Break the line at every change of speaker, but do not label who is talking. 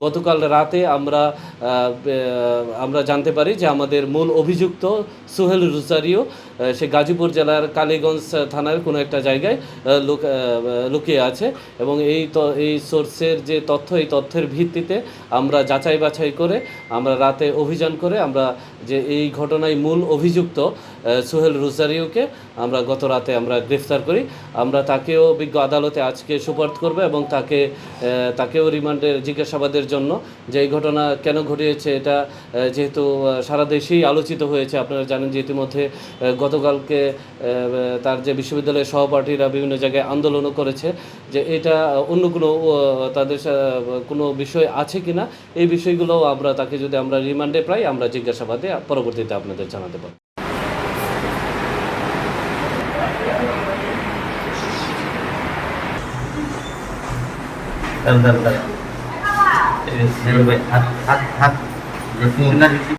গতকাল রাতে আমরা আহ, বে- আমরা জানতে পারি যে আমাদের মূল অভিযুক্ত সোহেল রুজারিও সে গাজীপুর জেলার কালীগঞ্জ থানার কোনো একটা জায়গায় লুকিয়ে আছে এবং এই ত- এই সোর্সের যে তথ্য, এই তথ্যের ভিত্তিতে আমরা যাচাই বাছাই করে, আমরা রাতে অভিযান করে আমরা যে এই ঘটনায় মূল অভিযুক্ত সোহেল রুজারিওকে আমরা গত রাতে আমরা গ্রেফতার করি। আমরা তাকেও বিজ্ঞ আদালতে আজকে সুপারিশ করব এবং তাকে তাকেও রিমান্ডে জিজ্ঞাসাবাদের জন্য যে এই ঘটনা কেন ঘটিয়েছে এটা যেহেতু সারা দেশেই আলোচিত হয়েছে। আপনারা জানেন যে ইতিমধ্যে গতকালকে তার যে বিশ্ববিদ্যালয়ের সহপাঠীরা বিভিন্ন জায়গায় আন্দোলনও করেছে যে এটা অন্য কোনো তাদের কোনো বিষয় আছে কিনা এই বিষয়গুলো আমরা তাকে যদি আমরা রিমান্ডে পাই আমরা জিজ্ঞাসাবাদে পরবর্তীতে আপনাদের জানাতে পারব।
Bentar, Good morning.